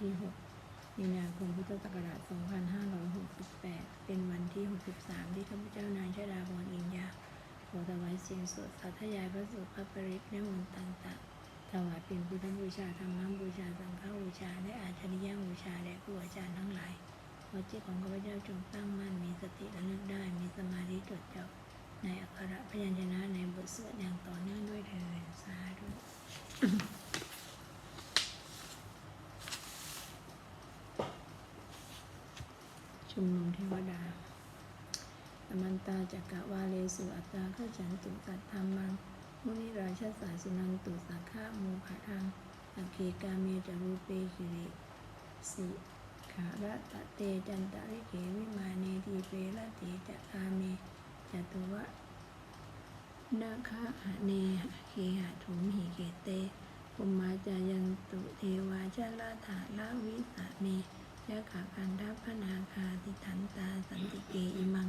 ที่ 6 มีนาคมพุทธศักราช 2568 เป็นวันที่ 63 ที่ข้าพเจ้านางชดาพรอินยาขอถวายเสียงสวดสาธยายพระสูตรพระปริตและมนต์ต่างๆถวายเป็นพุทธบูชาธรรมบูชาสังฆบูชา และอาชริยบูชาแด่ครูอาจารย์ทั้งหลายขอจิตของข้าพเจ้าจงตั้งมั่นมีสติระลึกได้ มีสมาธิจดจ่อในอักขระพยัญชนะในบทสวดอย่างต่อเนื่องด้วยเถิดสาธุ ชุมนุมเทวดาอมันตาจักกะวาเลสุอัตตาข้าฉันตุสัตธรรมัง มุนิราชสาสุนันตุสักขะโมภะทังอเคกาเมจารูเปกิริสิขาระตะเตจันตะริเกวิมาเนทีเประเตจะกาเมจตุวะนาคาหะเนเคหะถุมหิเกเตปุมมาจายันตุเทวาชลาถาลาวิสะเม ยะขากันทัพนาคาติทันตาสันติเกอิมัง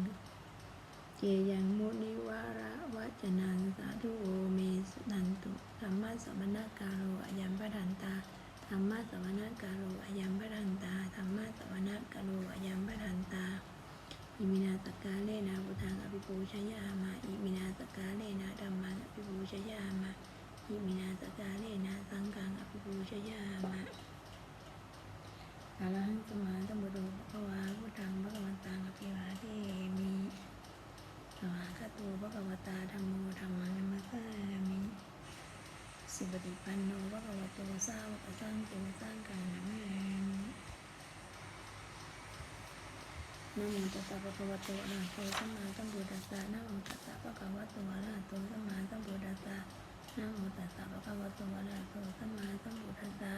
เจยังมุนิวาระวัจนังสาธุโอเมสุนันตุธรรมะสมณกาโรอายัมปะทันตาธรรมะสมณกาโรอายัมปะทันตาธรรมะสมณกาโรอายัมปะทันตาอิมินาสกาเลนะพุทธังอภิปูชยามาอิมินาสกาเลนะธรรมังอภิปูชยามาอิมินาสกกาเลนะสังฆังอภิปูชยามา อะระหังสมาสัมพุทโธภควาพุทธังพระกวันตังอภิวาเทมิสวากขาโตภะคะวตาธรรมโมธรรมังมัสสามิสุปฏิปันโนภะคะวะโตสาวกสังโฆสังฆังนามินะโมตัสสะภะคะวะโตอะระหะโตสัมมาสัมพุทธัสสะนะโมตัสสะภะคะวะโตอะระหะโตสัมมาสัมพุทธัสสะนะโมตัสสะภะคะวะโตอะระหะโตสัมมาสัมพุทธัสสะ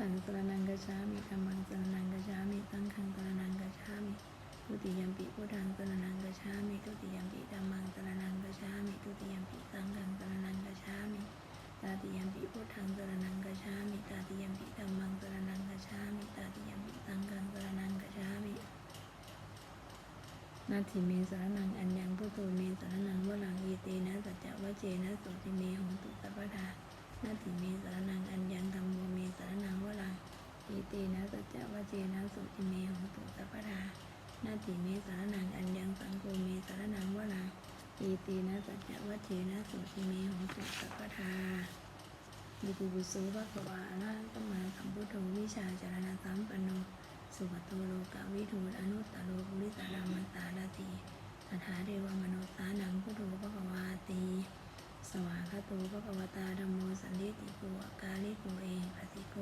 พุทธังสรณังกัจฉามิธัมมังสรณังกัจฉามิสังฆังสรณังกัจฉามิทุติยมปิพุทธังสรนังกัจฉามิทุติยมปิธัมมังสรนังกัจฉามิทุติยมปิสังฆังสรนังกัจฉามิตาติยมปิพุทธังสรนังกัจฉามิตาติยมปิธัมมังสรนังกัจฉามิตาติยมปิสังฆังสรนังกัจฉามินาทิเมสรนังอัญญังพุทโธเมสรนังวลังอีเตนะสัจจวะเจนะสุติเมหงตุสัพพทา นาทิเมสรนังอัญญังธรรมโมเมสรนังวลังอีเตนะสัจจวะเจนะสุติเมหงตุสัพพานาติเมสารนังอัญญังสังโฆเมสารนังวลังอีตีนะสัจจวัตเถนะสุติเมหงสุสัพพาบุตุบุสุภะคะวาอะระหังมาสัมพุทโธวิชาจารณะสัมปันโนสุขโตโลกวิทูอนุตตโลภุริสารามันตาลาติตถาเทวมโนสานังพุทโธภะวาติ สวากขาโตภะคะวตาธัมโมสันติติโกกาลิโกเอปัสสิโก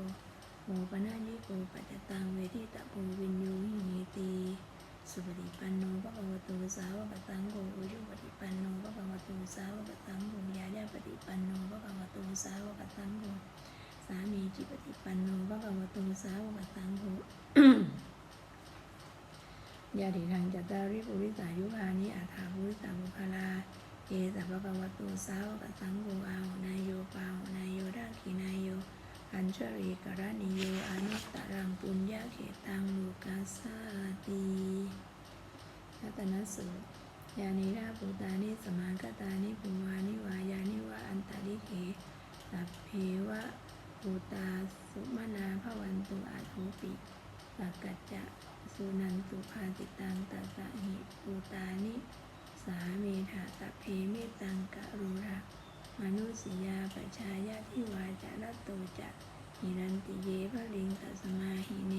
โมปนาญิโกปัจจตังเวทิตะโพวินโยหิเนติสุปฏิปันโนภะคะวะโตสาวกสังโฆอุชุปฏิปันโนภะคะวะโตสาวกสังโฆยายาปฏิปันโนภะคะวะโตสาวกสังโฆสามีจิปฏิปันโนภะคะวะโตสาวกสังโฆยาติทางจัตตาริปุริสายุคานิอาถาปุริสาบุคลา เอสัพพะวะโตสาวกสังโฆอานาโยปาหุนายโยราคีนายโย อัญชรีกรณิโยอนุตตรังปุญญาเขตังลูกาสาติรัตนสูตรยานิราภูตานิสมากตานิปุวานิวายานิวะอันตริเขสัพเพวะภูตาสุมานาภวันตุอาทุปิสักกัจจะสุนันตุภาติตังตัสสะหิภูตานิาเมธาสเพเมตังกะรุระมนุษยาปชายาทิวาจารโตจะหิรันติเยพะลิงตัสมาหิเน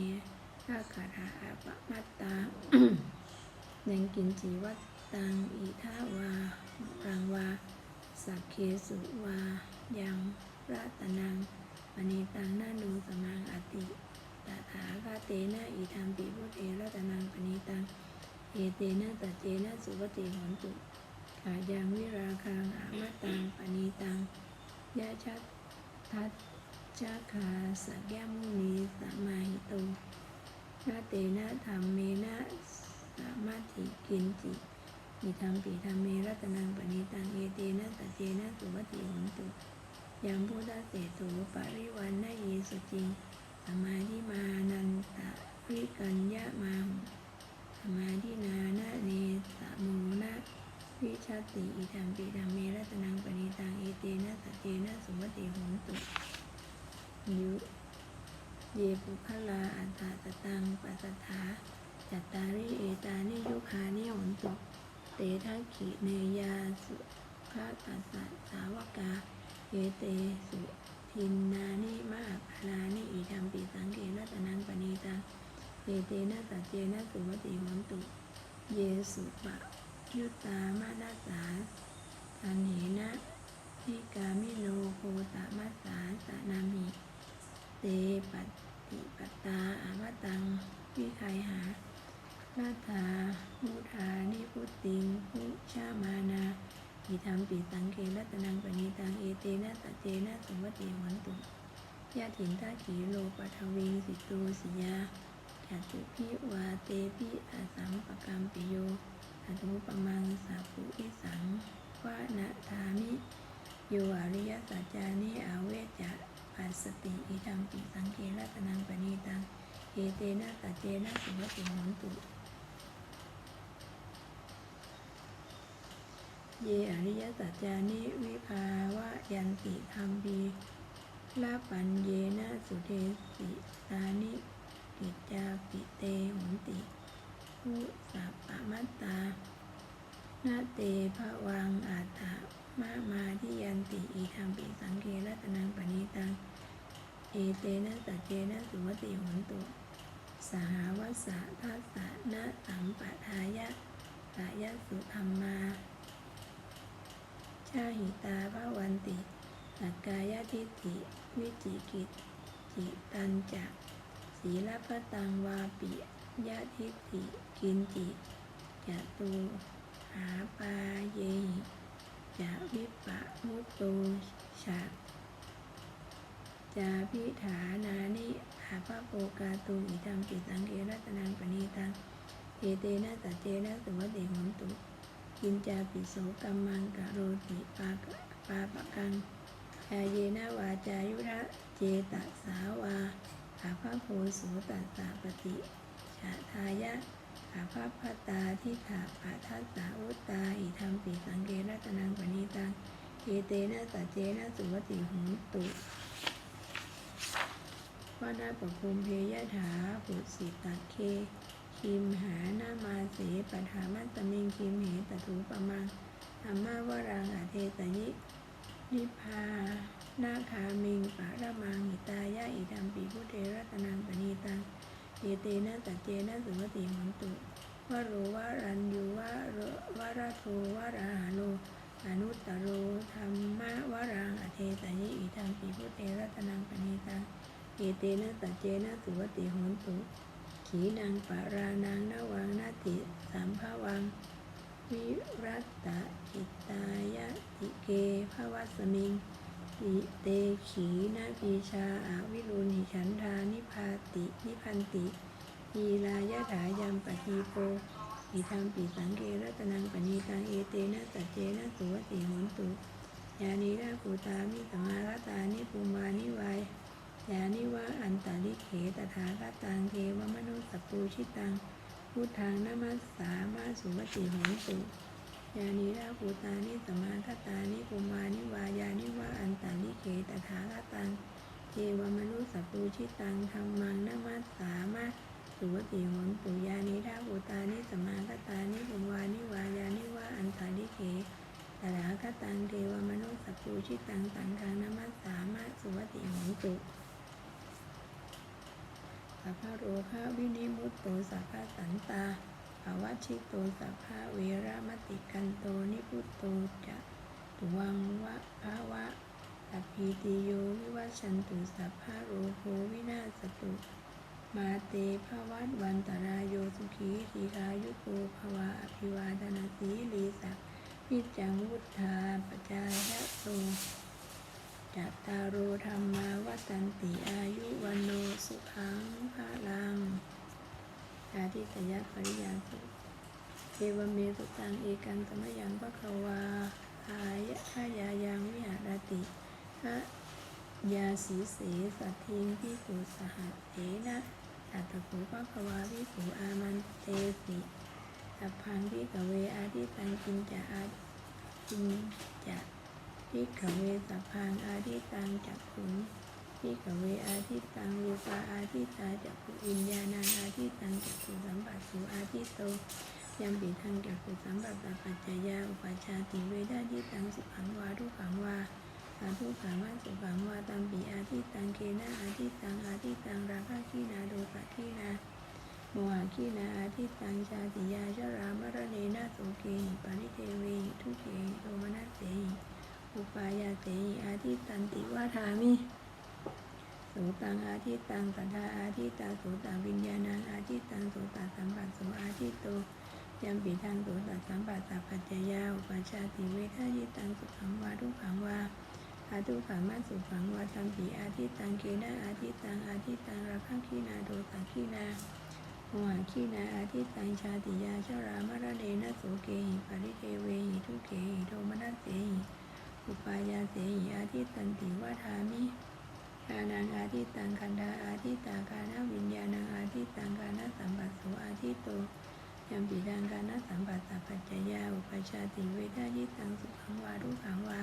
ทักขาราอาปะมัตตายังกินจีวัตตังอิทาวารังวา สักเคสุวา ยังรัตนังมณีตังนาดูสมังอติตถาคาเตนะอิธรรมปิพุทเทรัตนังปณีตัง เอเตนะตัเจนะสุปฏิหนตุขายังวิราคังอามตังปณีตังยะชัตทัตชะคาสักยมุนีสัมมาหิโตนาเตนะธรรมเมนะสามาธิกินจิมิธรรมปีธรรมเมรัตนังปณีตังเอเตนะตัเจนะสุวติหนตุยังพุทธเสตุปริวันนะเยสุจิงสมาธิมานันตะริกัญญะมาหุ สมาธินานะเนสะโมนะวิชาติอิธัมปิธัมเมรัตนังปณิตังเอเตนะสัจเจนะสุวัติหนตุยุเยปุคลาอัตตาตตังปัสสถาจัตตาริเอตานิยุคานิหนตุเตทักขิเนยาสุภาตัสสะสาวกาเอเตสุทินนานิมาพลานิอิธัมปิสังเกรัตนังปณีตัง เอเตนะสัจเจนะสุวติหนตุ เยสุปะยุตตามานาสาทันเหนะนิกามิโลโคตมัสสาสนามิ เตปัติปตาอามตังวิไคหานาธามุทานิพุตติงพุชามานาอิธรรมปิสังเกรัตนังปณิตังเอเตนะตะเจนะสวัติวันตุยะถินตาขีโลปะทวิงสิตูสิยา จตุพิวาเตปิอาสังปะกัมปิโยอนุปมังสัพพุอิสังวานะธามิโยอริยสัจจานิอาเวจจะปัสสติอิธัมปิสังเกรัตนังปณีตังเอเตนะสัจเจนะสุวติหนตุเยอริยสัจจานิวิภาวะยันติธรรมปีลาปัญเยนะสุเทสิตานิ กิจจาปิเตหนติผู้สัพปะมัตตานาเตภวังอาตามามาที่ยันติอีธรรมปิสังเกรัตนังปณิตัง เอเตนะสัจเจนะสุวติหุนตุสหวัสสะทัสสะนะสัมปทายะสายะสุธรรมา ชาหิตาภาวันติสักกายทิฏฐิวิจิกิจจิตันจะ ศีลพตังวาปิยะทิฏฐิกินจิจตูหาปาเยจะวิปะมุตโตชะจาพิฐานานิอาภาโปกาตุอิตังปิสังเกรัตนังปณีตังเอเตนะสัจเจนะสุวติหนตุกินจาปิโสกัมมังกะโรติปาปาปะกังยาเยนะวาจายุระเจตสาวา อาภาโพโสตัสสะปฏิชาทายะอาภาพตาทิฏฐาปะทัสสาอุตตาอิธรรมปิสังเกรัตนังปณิตังเอเตนะสัจเจนะสุวติหนตุวานาปภุมเพยถาปุสิตัเค คิมหานามาเสปฐามัตมิงคิมเหตถูปมังธรรมาวรังอาเทสยินิพา นาคามิงปะระมังหิตายะอิธัมปิพุเทรัตนังปณีตังเอเตนะตัจเจนะสุวติหนตุวโรวารันยูวะโรวาระโทวาราหาโลอนุตตโรธรรมะวรังอเทสยิอิธัมปิพุเทรัตนังปณีตังเอเตนะตัจเจนะสุวติหนตุ ขีนางปารานังนวังนาติสัมภวัง วิรัตตะจิตตายะติเกภวัสมิง อิเตขีนาปีชาอาวิรุณหิฉันทานิพาตินิพันติอีลายะถายัมปะทีโปอิธรรมปิสังเกรัตนังปณีตังเอเตนะสัจเจนะสุวติหนตุยานิราภูตามิสมารตานิภูมานิวายยานิวะอันตาลิเขตถาคตังเทวมนุสสปูชิตังพุทธังนามัสสามาสุวติหนตุานิราภูตานิสมาคตานิปุมานิวายานิวะอันตาลิเขตถาคตังเทวมนุสสปูชิตังธรรมังนามัสสามาสุวติหนตุยานิราภูตานิสมาคตานิปุมานิวายานิวะอันตาลิเขตถาคตังเทวมนุสสปูชิตังสังฆังนามัสสามาสุวติหนตุสัพพะโรคะวินิมุตโตสัพพะสันตา ภาวัชิโตสัพพะเวรมติกันโตนิพุตโตจะตวังวะภาวะสัพพีติโยวิวัชชันตุสัพพะโรโควินาศตุมาเตภวัตวันตรายโยสุขีทีคายุโกภวะอภิวาทนาสีลีสักนิจังวุธาปจายะโตจัตตารโอธรรมาวัตันติอายุวันโนสุขังภาลังชาติสยปริยา เทวเมสุตังเอกันสมยังพระควาอายะทายายังวิหารติพระยาสีเสสัทิงพิสุสหัสเถนะอัตถภูพระควาพิสุอามันเตสิสัพังพิกเวอาทิตังกินจะอากินจะพิกขเวสพังอาทิตังจักขุนพิกเวอาทิตังรูปาอาทิตาจักขุวิญญาณังอาทิตังจักขุสัมปัสสุอาทิตโต ยัมปิทังจักขุสัมปัสสะปัจจยาอุปชาติเวทาทิตังสุขังวาทุกขังวาอาทุกขังวาสุขังวาตัมปิอาทิตังเกนะอาทิตังอาทิตังราคะขีนาโดสะขีนาโมหะขีนาอาทิตังชาติยาชรามรณเนนะโสเกหิปาริเทเวหิทุเขหิโทมนัสเสหิอุปายาเสหิอาทิตตันติวาทามิโสตังอาทิตังสัทธาอาทิตาโสตังวิญญาณังอาทิตังโสตังสัมปัสโสอาทิตโต ยัมปิทังโสตสัมปัสสะปัจจยาอุปชาติเวทายิตังสุขังวาทุกขังวาอาทุขังมัสสุขังวาตัมปีอาทิตตังเกนะอาทิตตังอาทิตตังราคะขีนาโดสังขีนาโมหะขีนาอาทิตตังชาติยาชรามรณเนนะโสเกหิปริเทเวหิทุเขหิโทมนัสเสหิอุปายาเสหิอาทิตตันติวาทามิกานังอาทิตังคันธาอาทิตากานะวิญญาณังอาทิตังกานะสัมปัสโสอาทิตโตยั มปิดังกานะสัมปัสสะปัจจยาอุปชฌาติเวทายิตังสุขังวาทุขังวา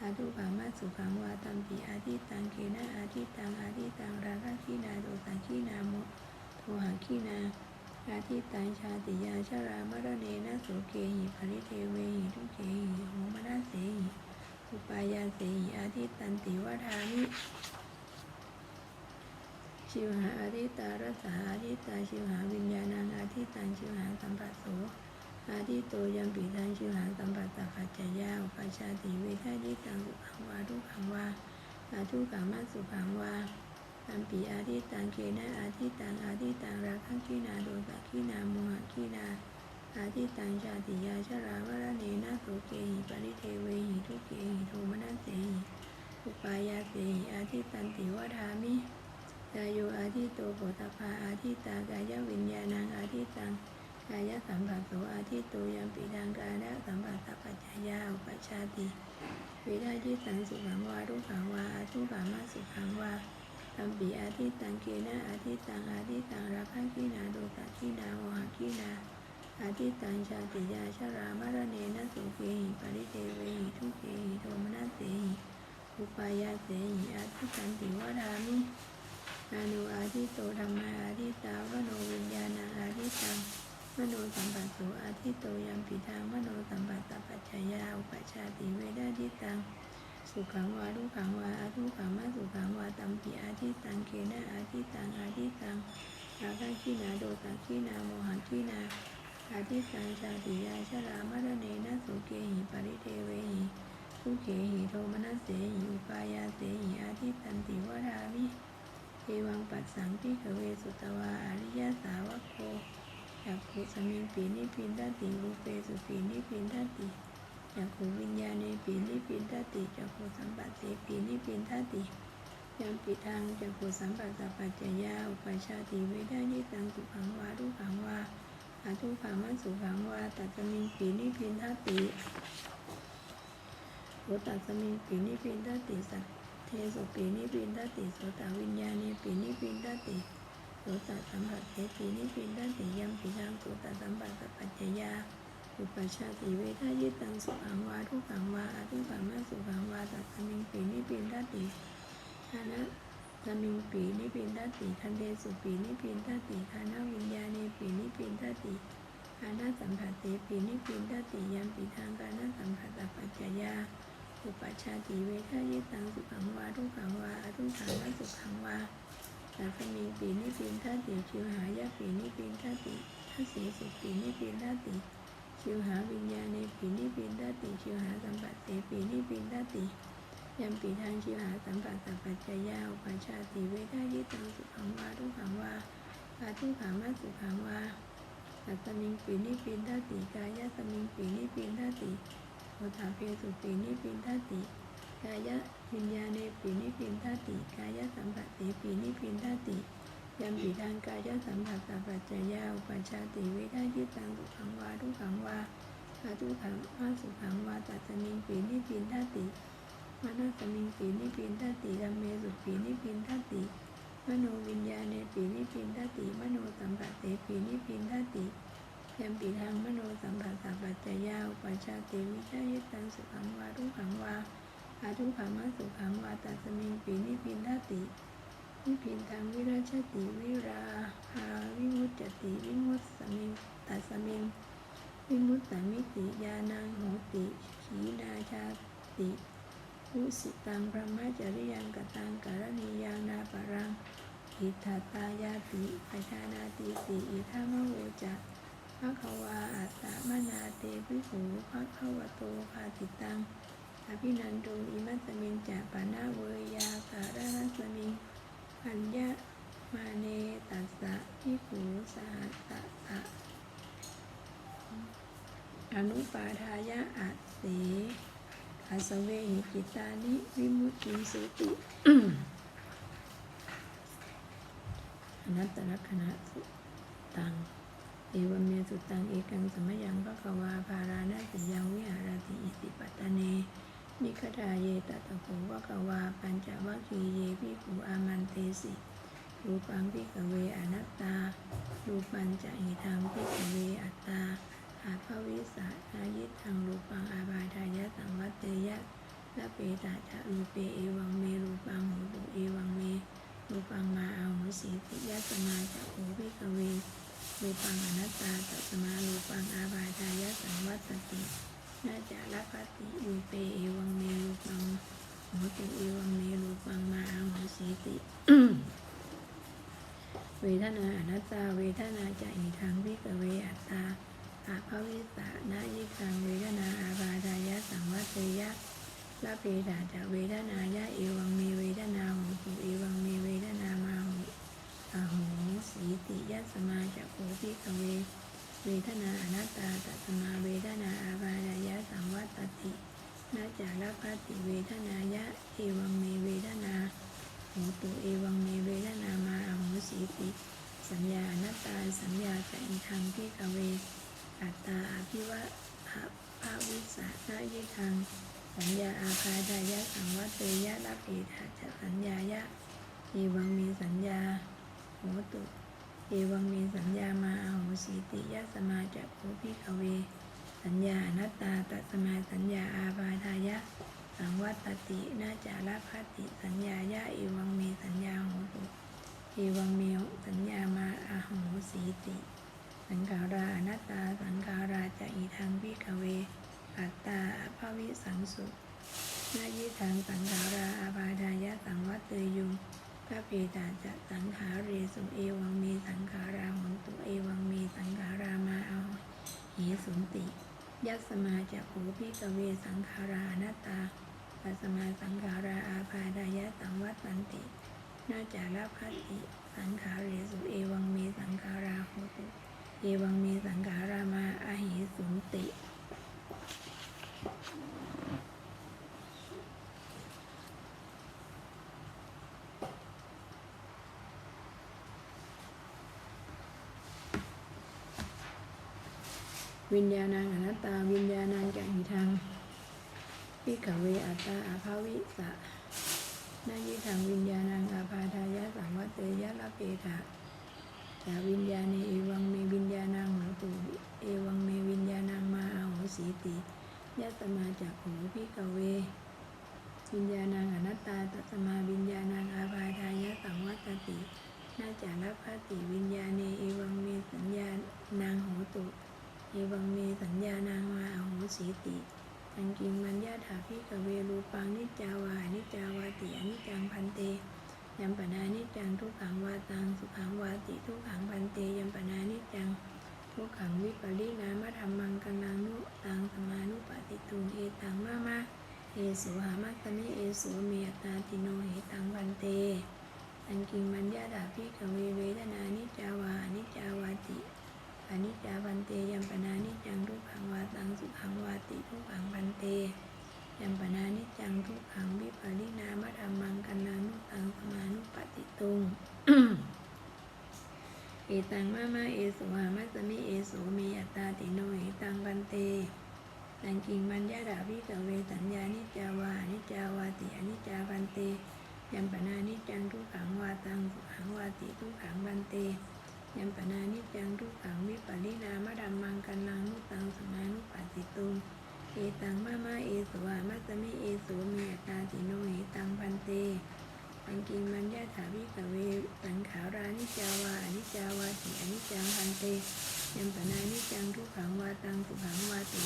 อาทุขังมัสสุขังวาตัมปิอาทิตังเกนะอาทิตังอาทิตังราคะขีนาโดสังขีนาโมโทหะขีนาอาทิตังชาติยาชรามรณเนนะโสเกหิปริเทเวหิทุเขหิโหมนัสเสหิอุปายาเสหิอาทิตันติวทามิ ชิวหาอาทิตารัสสาอาทิตาชิวหาวิญญาณังอาทิตังชิวหาสัมปัสโสอาทิตโตยัมปิทังชิวหาสัมปัสสะปัจจยาอุปชาติเวทายิตังสุขังวาทุขังวาอาทุขังมัสุขังวาตัมปีอาทิตังเกนะอาทิตังอาทิตังราคังขีนาโดสะขีนาโมหะขีนาอาทิตังชาติยาชราวรเนนะโสเกหิปริเทเวหิทุเกหิโทมนัสเสหิอุปายาเสหิอาทิตันติวทามิ กายโยอาทิโตโพธพาอาทิตากายวิญญาณังอาทิตังกายสัมผัสโสอาทิโตยัมปิดังกายะสัมผัสสะปัจจายาอุปชาติเวทาทิตังสุขังวาทุขังวาอาทุขังมาสุขังวาตัมปีอาทิตังเกนะอาทิตังอาทิตังราคะขีนาโดสะขีนาโมหะขีนาอาทิตังชาติยาชรามารณเนนะสุเกหิปริเทเวหิทุเขหิโทมนัสเสหิอุปายาเสหิอาทิตันติวดามิ นานุอาทิโตธรรมาอาทิตาวโนวิญญาณังอาทิตังมโนสัมปัสโสอาทิโตยัมปิทางมโนสัมปัสสะปัจจยาอุปชฌาติเวทาทิตังสุขังวาทุขังวาอาทุขังมาสุขังวาตัมปิอาทิตังเกนะอาทิตังอาทิตังราคะขีนาโดสังขีนาโมหะขีนาอาทิตังชาติยาชรามรณเนนะโสเกหิปริเทเวหิทุกเขหิโทมนัสเสหิอุปายาเสหิอาทิตันติวรามิ เอวังปัสสังพิกเวสุตวาอริยสาวกโคจักขุสมิง ปีนิพินทติรูเปสุปีนิพินทติจักขุวิญญาณเนปีนิพินทติจักขุสัมปัสเสปีนิพินทติยัมปิทังจักขุสัมปัสสะปัจจยาอุปชาติเวทายิตังสุขังวาทุขังวาอาทุขังมัสุขังวาตัสมิงปีนิพินทติโอตัสมิงปีนิพินทติสัตเทสุปีนิปินทติโสตวิญญาณีปีนิปินทติ โสตสัมผัสเทปีนิปินทติยมปิทังโสตสัมผัสสะปัจจยาอุปชฌาติเวทายิตังสุขังวาทุขังวาอทุขังมาสุขังวาตัสมิงปีนิปินทติฐานะสมิงปีนิปินทติคันเดสุปีนิปินทติฐานะวิญญาณีปีนิปินทติฐานะสัมผัสเทปีนิปินทติยัมปิทังกานะสัมผัสสะปัจจยาอุปชฌาติเวทายตังสุขังวาทุขังวาอทุขังวาสุขังวา ตัสมิงปีนิปินทัติชิวหายะปีนิปินทัติทัสสีสุปีนิปินทัติชิวหาวิญญาณในปีนิปินทัติชิวหาสัมปัสเสปีนิปินทัติยัมปีทางชิวหาสัมปัสสะปัจจยาอุปชาติเวทายตังสุขังวาทุขังวาอาทุขังวาสุขังวาตัสมิงปีนิปินทัติกายะสมิงปีนิปินทัติโอทาเพสุปีนิปินทติ กายะวิญญาณเนปีนิปินทติกายะสัมผัสติปีนิปินทติยัมปิทางกายะสัมผัสสัพปัจจยาอุปชาติเวทายิตังสุขังวาทุขังวาอาทุขังวาสุขังวาตัสมิงปีนิปินทติมานาสมิงปีนิปินทติรัมเมสุปีนิปินทติมโนวิญญาณเนปีนิปินทติมโนสัมผัสเตปีนิปินทติยัมปิทางมโนสัมผัสสะปัจจยาอุปชาติวิชายิตังสุขังวาทุขังวา อาทุกขามาสุขังวาตัสมิงปีนิพินทตินิพินทางวิราชติวิราหาวิมุตจติวิมุตสมิงตัสมิงวิมุตตมิติยานังโหติขีนาชาติอุสิตังพระมจริยังกตังกรณียังนาปรังอิทธาตายาติปชานาติติอิทามะโวจะภะคะวาอัตตมนาเตภิกขุภะควโตภาติตัง อภินันโตอิมัสมิงจะปานาเวยาการานัสมิงปัญญามาเนตัสสะภิกขุสหัสสะสะอนุปาทายะอัสเสอาสเวหิจิตานิวิมุตติสุติอนัตตลักษณะสุตัง เอวเมสุตังเอกังสมยังภะคะวาภาราณติยังวิหารติอิติปัตตเน นิคทาเยตตะโขภะคะวา ปัญจวัคคีย์เยภิกขุอามันเตสิรูปังพิกเวอนัตตา รูปัญจะหิทังพิกเวอัตตา อาภวิสานายิทังรูปังอาบาทายะสังวัตเตยะละเปตาจะรูเปเอวังเมรูปังโหตุเอวังเมรูปังมาเอาหุสีติยะสมาจะโหวิกเวรูปังอนัตตา ပေးတာဒါဝေဒ คาดายะสังวัตเตยะรับเอธาจะสัญญายะเอวังมีสัญญาโหตุเอวังมีสัญญามาอาโหสีติยะสมาจะโคพิกเว สัญญาอนัตตาตัสมาสัญญาอาบาทายะ สังวัตตินาจารพัติสัญญายะเอวังมีสัญญาโหตุเอวังมีสัญญามาอาโหสีติ สังขาราอนัตตาสังขาราจะอีทางพิกเวอัตตาอภวิสังสุ นายิทางสังขาราอาบาดายะสังวัตเตยุงพระเพตาจะสังขาเรสุเอวังมีสังขาราหนตุเอวังมีสังขารามาเอาหิสุนติยัสมาจะโขพิกเวสังขารานตาปัสมาสังขาราอาภาดายะสังวัตตันตินาจาราพัตติสังขาเรสุเอวังมีสังขาราโหตุเอวังมีสังขารามาอาหิสุนติ วิญญาณังอนัตตา วิญญาณังจะหิทังพิกเวอัตตาอาภาวิสะนายิทังวิญญาณังอาภาทายะสังวัตเตยะละเปทะจาวิญญาณเอวังเมวิญญาณังหตุเอวังเมวิญญาณังมาอาโหสีติยัสมาจากโหพิกเว วิญญาณังอนัตตาตัสมาวิญญาณังอาภาทายะสังวัตติ นาจารับพติวิญญาณเอวังเมสัญญานางโหตุ เอวังเมสัญญานางมาอาโหสีติอังกิงมัญญาถาพิกเวรูปังนิจาวานิจาวาติอนิจังพันเตยัมปนานิจังทุกขังวาตังสุขังวาติทุกขังพันเตยัมปนานิจังทุกขังวิปริณามธรรมังกันังนุตังสมานุปฏิตุงเอตังมามาเอสุหามัตตมิเอสุเมยตาติโนเหตังพันเตอันกิงมัญญาดาภิกเวเวทนานิจาวานิจาวาติ อนิจจาพันเตยัมปนานิจังทุกขังวาตังสุขังวาติทุกขังพันเตยัมปนานิจังทุกขังวิปริณามธรรมังกันนังนุตังสมานุปฏิตุงเอตังมามาเอสุหามัสมิเอสุมีอัตตาติโนเอตังบันเตตังกิงมัญญาดาภิกเวสัญญานิจจาวานิจจาวาติอนิจจาบันเตยัมปนานิจจังทุกขังวาตังสุขังวาติทุกขังบันเต ยัมปนานิจังทุกขังวิปริณามะดัมมังกันนังนุตังสมานุปัสสิตุงเอตังมามาเอสวามะสมิเอสูเมียตาติโนเหตังพันเตอังกิงมัญญาถาวิกเวสังขารานิจาวาอนิจาวาสิอนิจังพันเตยัมปนานิจังทุกขังวาตังสุขังวาติ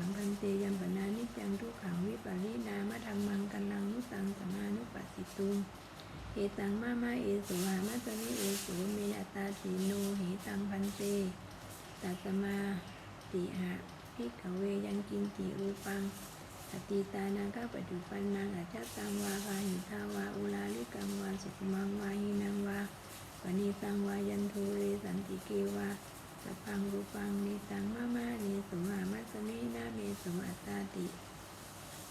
าติทุกขังพันเตยัมปนานิจังทุกขังวิปารินามะธรรมังกัลลังนุสังสมานุปัสสิตุงเอตังมามาเอสุหามัสสมิเอสุเมอัตาติโนหิตังพันเตตัสมาติหะพิกเวยังกินติรูปังอติตานังก็ปัจจุปันนังอาจจตังวาพาหิตาวาอุลาลิกังวาสุขมังวาหินังวาปณิตังวายันโทเรสันติเกวา สัพพังรูปังนิตังมามานิสุหามัสมินาเมสุอัตตาติ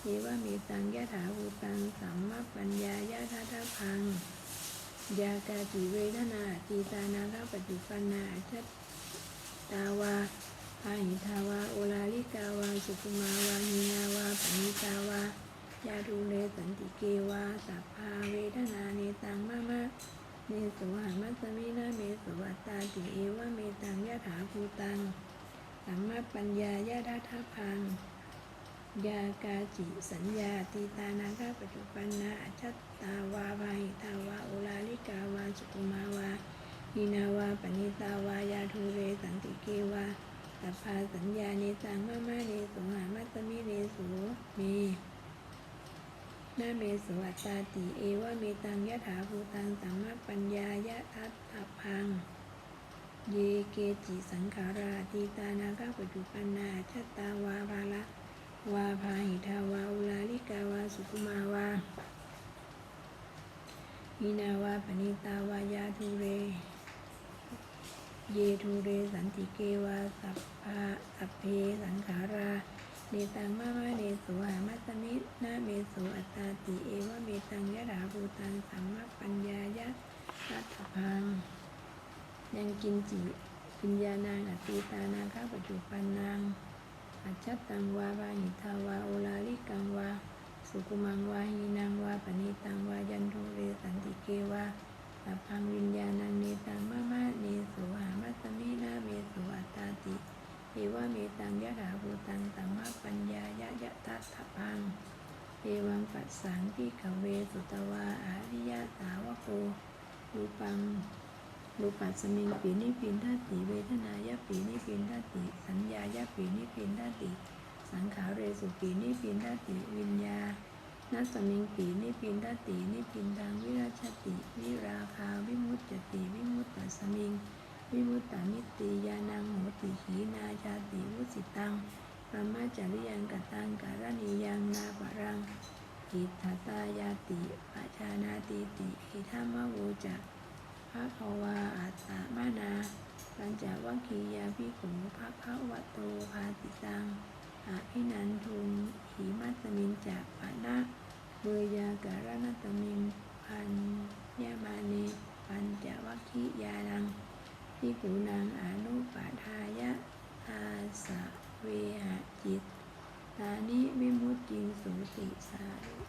เยวะเมตังยะถาภูตังสัมมาปัญญายะทัทพัง ยากาจิเวทนาอติตานังก็ปัจจุปันนาอาจจตาวาพาหิทาวาโอลาลิกาวาสุคุมาวาหินาวาปณิตาวายาดูเลสันติเกวาสัพพาเวทนาเนตังมะมะ เนโสหามัสมินาเมโสอัตตาติเอวะเมตังยะถาภูตังสัมมาปัญญายะทัทธพัง ยากาจิสัญญาตีตานาคาปัจจุปันนาอัจฉตาวาพาหิตาวาโอลาลิกาวาสุคุมาวาหินาวาปณิตาวายาทูเรสันติเกวาสัพพาสัญญาเนตังมามาเนโสหามัตมิเนสเม นาเมสอัตตาติเอวะเมตังยะถาภูตังสัมมาปัญญายะทัตถพัง เยเกจิสังขาราตีตานาคาปัจจุปันนาชตาวาภาละวาพาหิทาวาอุลาลิกาวาสุคุมาวาหินาวาปณิตาวายาทุเร เยทูเรสันติเกวาสัพพะสัพเพสังขารา เนตังมามาเนโสหามัสมินาเมโสอัตตาติเอวะเมตังยะถาภูตังสัมมาปัญญายะทัตพัง ยังกินจิปิญญาณังอติตานังข้าปัจจุปันนังอัจฉตังวาปาหิทาวาโอลาลิกังวาสุกุมังวาหีนังวาปณิตังวายันโทเรสันติเกวาสัพพังวิญญาณังเนตังมะมะเนโสหามัสมินาเมโสอัตตาติ เอวะเมตังยะถาภูตังสัมมาปัญญายะยะทัตถพังเอวังปัสสังพิขเวสุตวาอาริยสาวโกรูปังรูปัสสมิงปีนิพินทติเวทนายะปีนิพินทติสัญญายะปีนิพินทติ สังขารเรสุปีนิพินทติวิญญานัสมิงปีนิพินทตินิพินทังวิราชติ วิราคาวิมุตจติวิมุตตสมิง วิมุตตามิตติยานังโหติขีนาชาติวุสิตังปรมาจาริยังกตังการณียังนาปรังกิตตายาติปัจจานาติติอิทัมมะโวจะภะคะวาอัตตมะนาปัญจวัคคียาภิกขุภะคะวะโตภาติตังอภินันทุงหิมัสมินจะปะนะเวยาการณตมิงพันยามานีปัญจวัคคียานัง พิกุนางอนุปาทายะอาสะเวหะจิตตานิวิมุตติสุติสาธุ